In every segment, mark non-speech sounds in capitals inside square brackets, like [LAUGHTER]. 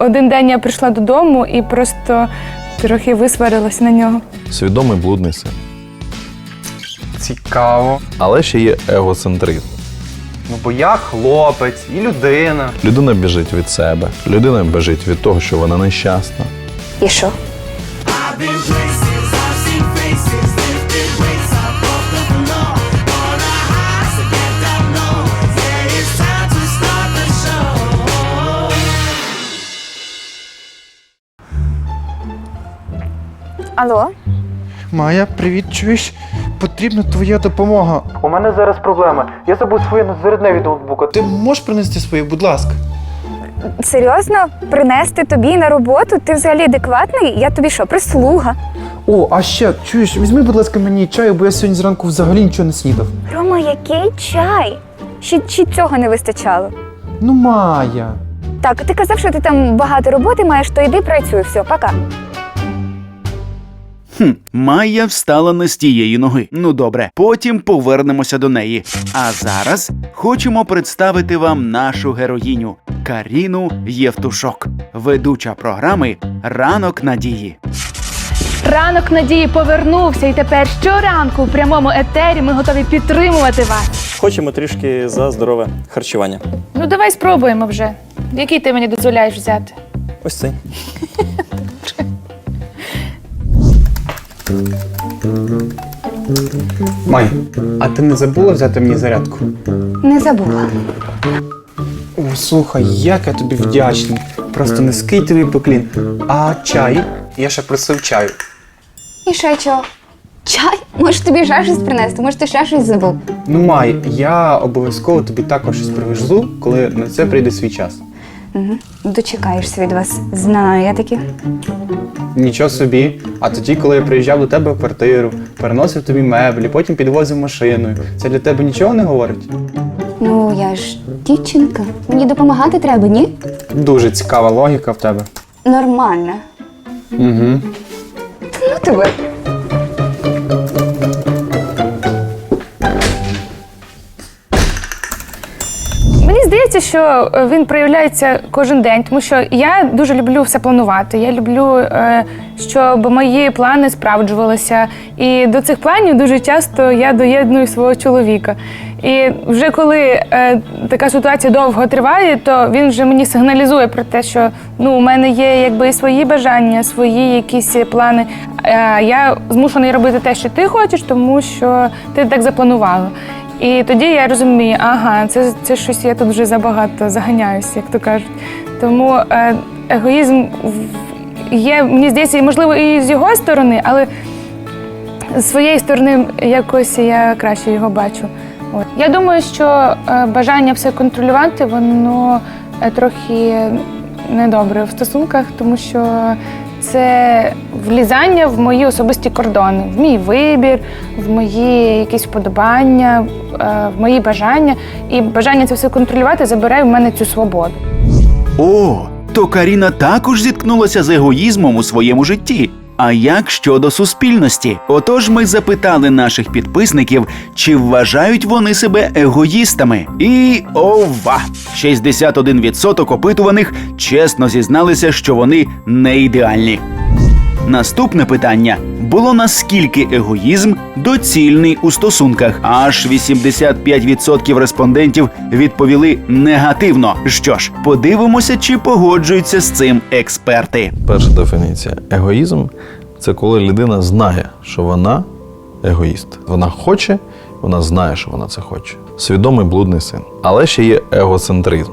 Один день я прийшла додому і просто трохи висварилася на нього. Свідомий блудний син. Цікаво. Але ще є егоцентризм. Ну бо я хлопець і людина. Людина біжить від себе, людина біжить від того, що вона нещасна. І що? Алло? Майя, привіт, чуєш? Потрібна твоя допомога. У мене зараз проблема. Я забув своє зарядне від ноутбука. Ти можеш принести своє, будь ласка. Серйозно? Принести тобі на роботу? Ти взагалі адекватний? Я тобі що, прислуга? О, а ще, чуєш, візьми, будь ласка, мені чаю, бо я сьогодні зранку взагалі нічого не снідав. Рома, який чай? Ще, ще цього не вистачало. Ну, Майя. Так, ти казав, що ти там багато роботи маєш, то йди працюй. Все, пока. Хм, Майя встала не з тієї ноги. Ну добре, потім повернемося до неї. А зараз хочемо представити вам нашу героїню Каріну Євтушок, ведуча програми Ранок надії. Ранок надії повернувся, і тепер щоранку у прямому етері ми готові підтримувати вас. Хочемо трішки за здорове харчування. Ну давай спробуємо вже. Який ти мені дозволяєш взяти? Ось цей. [LAUGHS] Май, а ти не забула взяти мені зарядку? Не забула. О, слухай, як я тобі вдячний. Просто низький тобі поклін. А чай? Я ще просив чаю. І ще чого? Чай? Може тобі ще щось принести? Може ти ще щось забув? Ну, Май, я обов'язково тобі також щось привезу, коли на це прийде свій час. Угу. Дочекаєшся від вас. Знаю, я таки. Нічого собі. А тоді, коли я приїжджав до тебе в квартиру, переносив тобі меблі, потім підвозив машиною. Це для тебе нічого не говорить? Ну, я ж дівчинка. Мені допомагати треба, ні? Дуже цікава логіка в тебе. Нормально. Угу. Ну тебе. Що е, він проявляється кожен день, тому що я дуже люблю все планувати. Я люблю, е, щоб мої плани справджувалися. І до цих планів дуже часто я доєдную свого чоловіка. І вже коли е, така ситуація довго триває, то він вже мені сигналізує про те, що ну у мене є якби свої бажання, свої якісь плани. Я змушений робити те, що ти хочеш, тому що ти так запланувала. І тоді я розумію, ага, це, це щось я тут вже забагато заганяюсь, як то кажуть. Тому е, егоїзм є, мені здається, можливо, і з його сторони, але з своєї сторони якось я краще його бачу. От. Я думаю, що е, бажання все контролювати, воно е, трохи недобре в стосунках, тому що це влізання в мої особисті кордони, в мій вибір, в мої якісь вподобання, е, в мої бажання. І бажання це все контролювати забирає в мене цю свободу. О, то Каріна також зіткнулася з егоїзмом у своєму житті. А як щодо суспільності? Отож, ми запитали наших підписників, чи вважають вони себе егоїстами. І ова! 61% опитуваних чесно зізналися, що вони не ідеальні. Наступне питання було наскільки егоїзм доцільний у стосунках. Аж 85% респондентів відповіли негативно. Що ж, подивимося, чи погоджуються з цим експерти. Перша дефініція. Егоїзм це коли людина знає, що вона егоїст. Вона хоче, вона знає, що вона це хоче. Свідомий блудний син. Але ще є егоцентризм.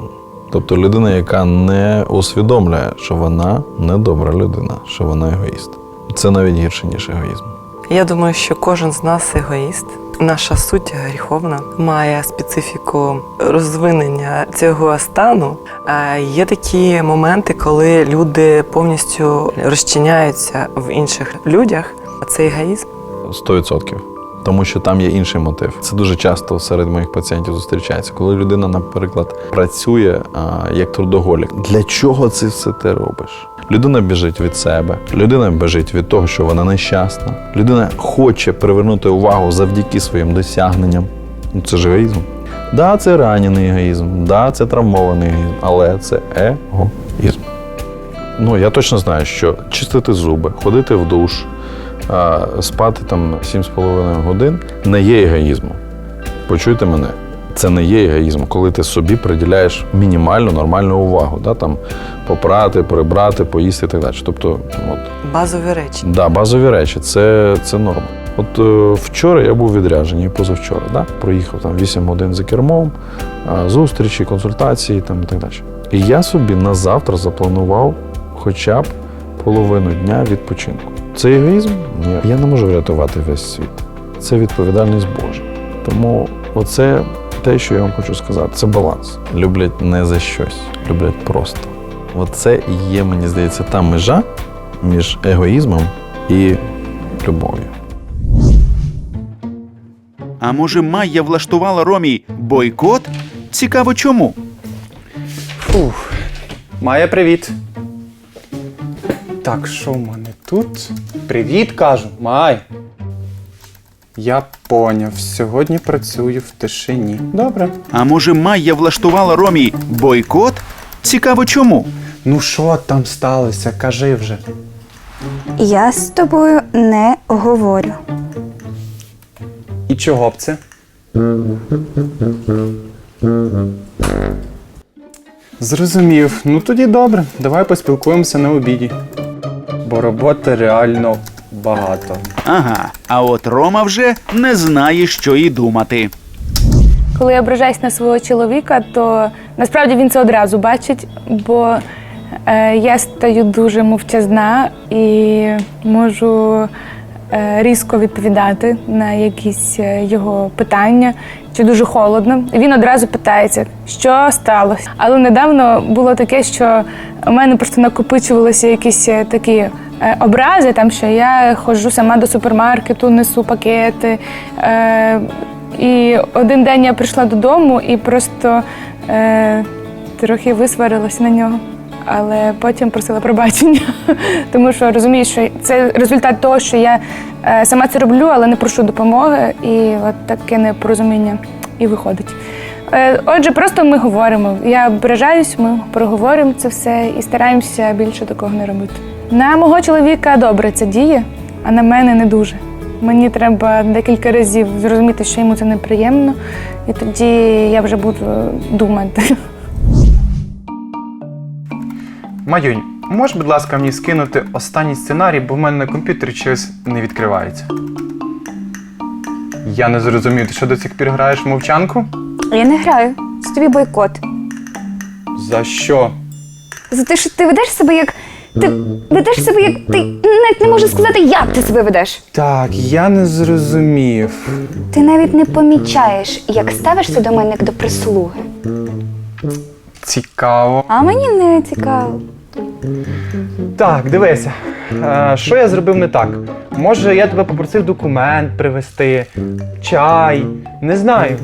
Тобто людина, яка не усвідомлює, що вона недобра людина, що вона егоїст. Це навіть гірше, ніж егоїзм. Я думаю, що кожен з нас егоїст. Наша суть гріховна має специфіку розвинення цього стану. Е, Є такі моменти, коли люди повністю розчиняються в інших людях. А це егоїзм. 100%. Тому що там є інший мотив. Це дуже часто серед моїх пацієнтів зустрічається. Коли людина, наприклад, працює а, як трудоголік. Для чого це все ти робиш? Людина біжить від себе, людина біжить від того, що вона нещасна. Людина хоче привернути увагу завдяки своїм досягненням. Ну, Це ж егоїзм. Да, це ранений егоїзм, да, це травмований егоїзм, але це егоїзм. ну я точно знаю, що чистити зуби, ходити в душ, а, спати там 7,5 годин не є егоїзмом. Почуйте мене. Це не є егоїзм, коли ти собі приділяєш мінімальну нормальну увагу, да, там попрати, прибрати, поїсти і так далі. Тобто, от, Базові речі. Да, базові речі, це, це норма. От е, вчора я був відряджений, позавчора, да? проїхав там 8 годин за кермом, е, зустрічі, консультації там, і так далі. І я собі на завтра запланував хоча б половину дня відпочинку. Це егоїзм? Ні. Я не можу врятувати весь світ. Це відповідальність Божа. Тому оце те, що я вам хочу сказати, це баланс. Люблять не за щось, люблять просто. Оце і є, мені здається, та межа між егоїзмом і любов'ю. А може, Майя влаштувала Ромі бойкот? Цікаво, чому? Фух. Майя, привіт. Так, що в мене тут? Привіт, кажу, Май. Я поняв, сьогодні працюю в тишині. Добре. А може, Майя влаштувала Ромі бойкот? Цікаво, чому? Ну що там сталося? Кажи вже. Я з тобою не говорю. І чого б це? Зрозумів. Ну тоді добре. Давай поспілкуємося на обіді. Бо роботи реально багато. Ага, а от Рома вже не знає, що і думати. Коли я ображаюсь на свого чоловіка, то насправді він це одразу бачить, бо е, я стаю дуже мовчазна і можу різко відповідати на якісь е, його питання, чи дуже холодно. І Він одразу питається, що сталося. Але недавно було таке, що у мене просто накопичувалися якісь е, такі е, образи, там що я ходжу сама до супермаркету, несу пакети. Е, і один день я прийшла додому і просто е, трохи висварилася на нього. Але потім просила пробачення, [LAUGHS] тому що розумію, що це результат того, що я е, сама це роблю, але не прошу допомоги, і от таке непорозуміння і виходить. Е, отже, просто ми говоримо. Я ображаюсь, ми проговоримо це все і стараємося більше такого не робити. На мого чоловіка добре це діє, а на мене не дуже. Мені треба декілька разів зрозуміти, що йому це неприємно, і тоді я вже буду думати. Маюнь, можеш, будь ласка, мені скинути останній сценарій, бо в мене на комп'ютері щось не відкривається. Я не зрозумів, ти що до цих пір граєш в мовчанку? Я не граю. Це тобі бойкот. За що? За те, що ти ведеш себе як. Ти ведеш себе як. Ти навіть не можу сказати, як ти себе ведеш. Так, я не зрозумів. Ти навіть не помічаєш, як ставишся до мене як до прислуги. Цікаво. А мені не цікаво. Так, дивися. Е, що я зробив не так? Може, я тебе попросив документ привезти, чай, не знаю.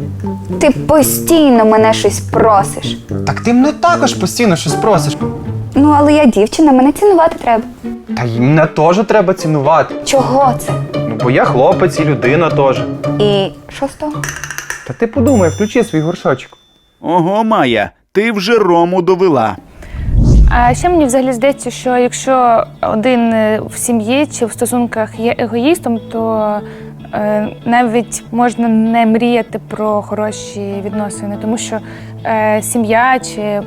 Ти постійно мене щось просиш. Так ти мене також постійно щось просиш. Ну, але я дівчина, мене цінувати треба. Та й мене теж треба цінувати. Чого це? Ну, бо я хлопець і людина теж. І що з того? Та ти подумай, включи свій горшочок. Ого, Майя, ти вже Рому довела. А ще мені взагалі здається, що якщо один е, в сім'ї чи в стосунках є егоїстом, то е, навіть можна не мріяти про хороші відносини, тому що е, сім'я чи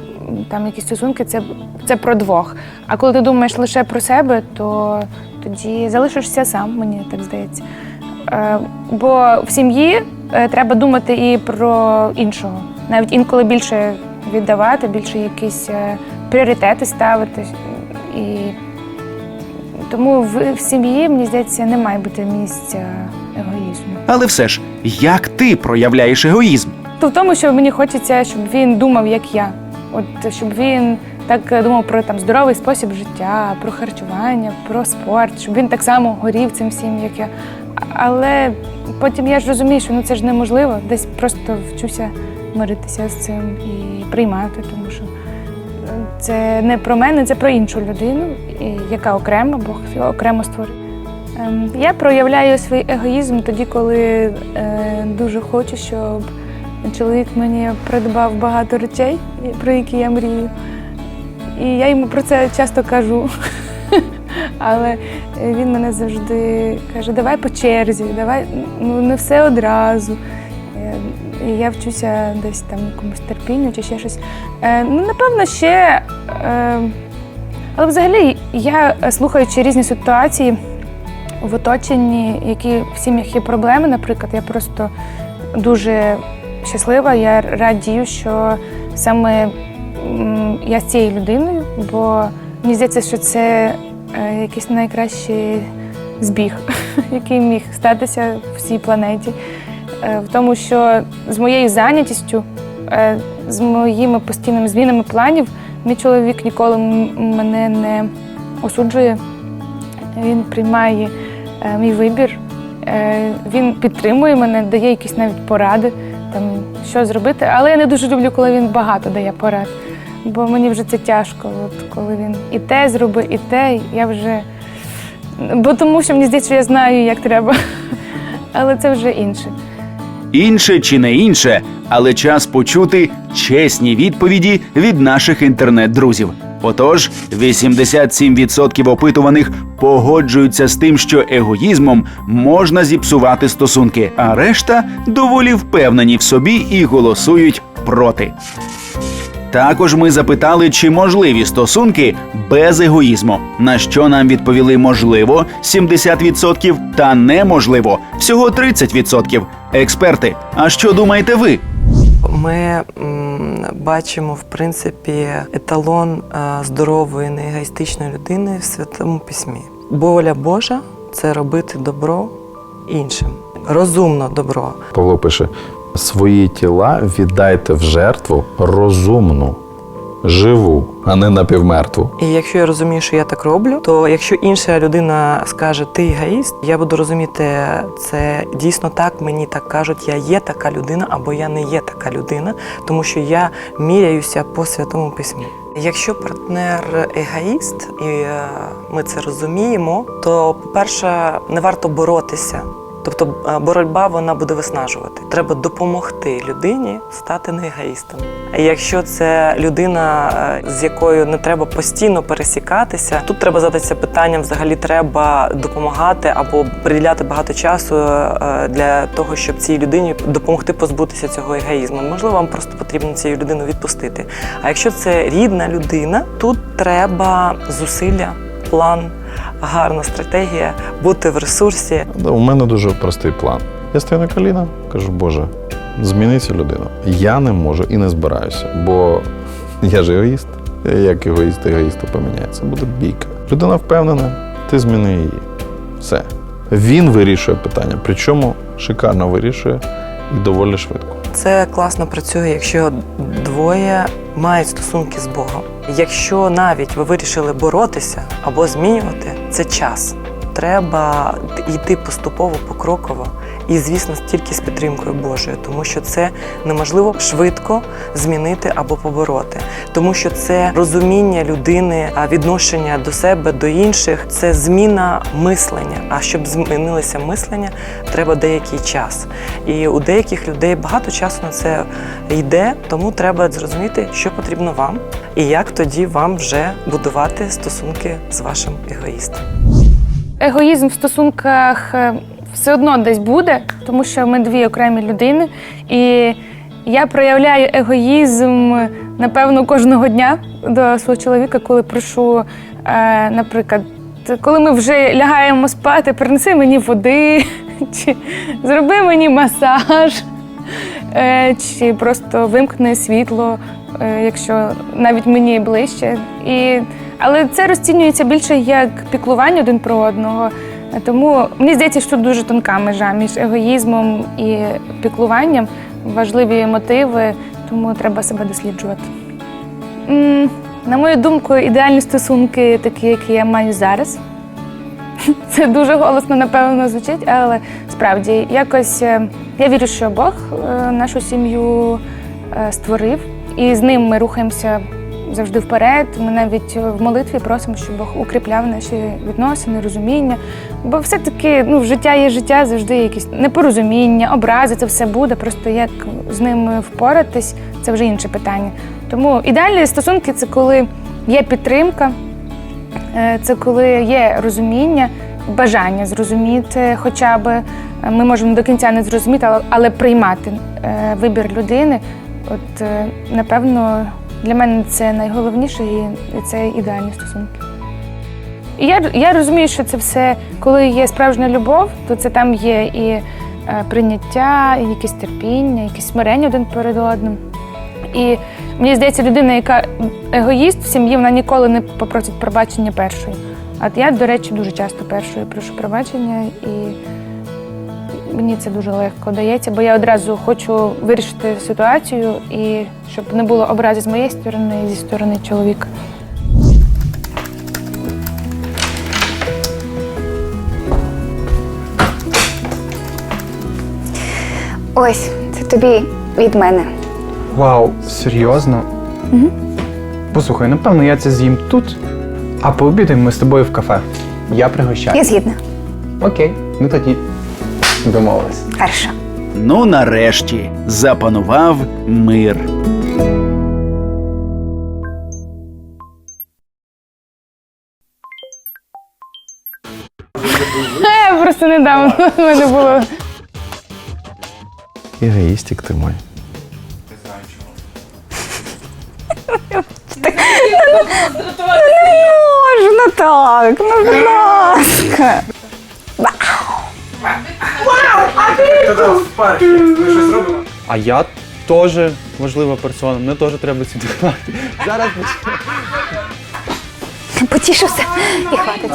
там якісь стосунки це, це про двох. А коли ти думаєш лише про себе, то тоді залишишся сам, мені так здається. Е, бо в сім'ї е, треба думати і про іншого, навіть інколи більше віддавати, більше якісь е, пріоритети ставити. І тому в, в сім'ї, мені здається, не має бути місця егоїзму. Але все ж, як ти проявляєш егоїзм? То в тому, що мені хочеться, щоб він думав, як я. От щоб він так е, думав про там здоровий спосіб життя, про харчування, про спорт, щоб він так само горів цим всім, як я. Але потім я ж розумію, що ну це ж неможливо. Десь просто вчуся миритися з цим і приймати, тому що це не про мене, це про іншу людину, яка окрема, Бог окремо створив. Ем, Я проявляю свій егоїзм тоді, коли е, дуже хочу, щоб чоловік мені придбав багато речей, про які я мрію. І я йому про це часто кажу. [LAUGHS] Але він мене завжди каже: давай по черзі, давай ну не все одразу. І я вчуся десь там якомусь терпінню чи ще щось. Е, Ну, напевно, ще. е, Але взагалі я е, слухаючи різні ситуації в оточенні, які в сім'ях є проблеми, наприклад, я просто дуже щаслива, я радію, що саме я з цією людиною, бо мені здається, що це е, якийсь найкращий збіг, [LAUGHS] який міг статися в цій планеті. Е, В тому, що з моєю зайнятістю, е, з моїми постійними змінами планів, мій чоловік ніколи мене не осуджує. Він приймає е, мій вибір, він підтримує мене, дає якісь навіть поради, там, що зробити. Але я не дуже люблю, коли він багато дає порад. Бо мені вже це тяжко, от коли він і те зробить, і те, я вже. Бо тому що мені здається, що я знаю, як треба. [LAUGHS] Але це вже інше. Інше чи не інше, але час почути чесні відповіді від наших інтернет-друзів. Отож, 87% опитуваних погоджуються з тим, що егоїзмом можна зіпсувати стосунки, а решта доволі впевнені в собі і голосують проти. Також ми запитали, чи можливі стосунки без егоїзму. На що нам відповіли можливо 70% та неможливо всього 30%. Експерти, а що думаєте ви? Ми м, бачимо, в принципі, еталон е, здорової, неегоїстичної людини в святому письмі. Воля Божа це робити добро іншим. Розумно добро. Павло пише: свої тіла віддайте в жертву розумну, живу, а не напівмертву. І якщо я розумію, що я так роблю, то якщо інша людина скаже ти егоїст, я буду розуміти, це дійсно так, мені так кажуть, я є така людина або я не є така людина, тому що я міряюся по святому письмі. Якщо партнер егоїст, і е, ми це розуміємо, то по-перше, не варто боротися. Тобто боротьба вона буде виснажувати. Треба допомогти людині стати не егоїстом. Якщо це людина, з якою не треба постійно пересікатися, тут треба задатися питанням: взагалі треба допомагати або приділяти багато часу е, для того, щоб цій людині допомогти позбутися цього егоїзму. Можливо, вам просто потрібно цю людину відпустити. А якщо це рідна людина, тут треба зусилля, план. Гарна стратегія бути в ресурсі, У мене дуже простий план. Я стою на коліна, кажу, Боже, зміни цю людину. Я не можу і не збираюся, бо [LAUGHS] я ж егоїст. Як егоїст егоїсту поміняється, буде бійка. Людина впевнена, ти зміни її. Все. Він вирішує питання, причому шикарно вирішує і доволі швидко. Це класно працює, якщо двоє мають стосунки з Богом. Якщо навіть ви вирішили боротися або змінювати, це час. Треба йти поступово, покроково, і, звісно, тільки з підтримкою Божою, тому що це неможливо швидко змінити або побороти, тому що це розуміння людини, відношення до себе, до інших це зміна мислення. А щоб змінилося мислення, треба деякий час. І у деяких людей багато часу на це йде, тому треба зрозуміти, що потрібно вам, і як тоді вам вже будувати стосунки з вашим егоїстом. Егоїзм в стосунках е, все одно десь буде, тому що ми дві окремі людини. І я проявляю егоїзм, напевно, кожного дня до свого чоловіка, коли прошу, е, наприклад, коли ми вже лягаємо спати, принеси мені води, [LAUGHS] чи зроби мені масаж, е, чи просто вимкни світло, е, якщо навіть мені ближче. І, але це розцінюється більше як піклування один про одного. Тому мені здається, що дуже тонка межа між егоїзмом і піклуванням, важливі мотиви, тому треба себе досліджувати. На мою думку, ідеальні стосунки такі, які я маю зараз. [LAUGHS] Це дуже голосно, напевно, звучить, але справді якось е, я вірю, що Бог е, нашу сім'ю е, створив, і з ним ми рухаємося завжди вперед. Ми навіть в молитві просимо, щоб Бог укріпляв наші відносини, розуміння. Бо все-таки ну, життя є життя, завжди якісь непорозуміння, образи, це все буде. Просто як з ними впоратись, це вже інше питання. Тому ідеальні стосунки це коли є підтримка, е, це коли є розуміння, бажання зрозуміти, хоча б е, ми можемо до кінця не зрозуміти, але, приймати е, вибір людини. От е, напевно для мене це найголовніше і це ідеальні стосунки. І я, я розумію, що це все, коли є справжня любов, то це там є і е, прийняття, і якесь терпіння, якесь смирення один перед одним. І мені здається, людина, яка егоїст в сім'ї, вона ніколи не попросить пробачення першою. А я, до речі, дуже часто першою прошу пробачення, і мені це дуже легко дається, бо я одразу хочу вирішити ситуацію і щоб не було образи з моєї сторони і зі сторони чоловіка. Ось, це тобі від мене. Вау, серйозно? Угу. Послухай, напевно, я це з'їм тут, а пообідаємо ми з тобою в кафе. Я пригощаю. Я згідна. Окей, ну тоді домовились. Хорошо. Ну, нарешті, запанував мир. Е, просто недавно в мене було. Егоїстик ти мой. Можна так, ну будь ласка. А я теж важлива персона, мене теж треба цінувати. Зараз Потішився. І хватить.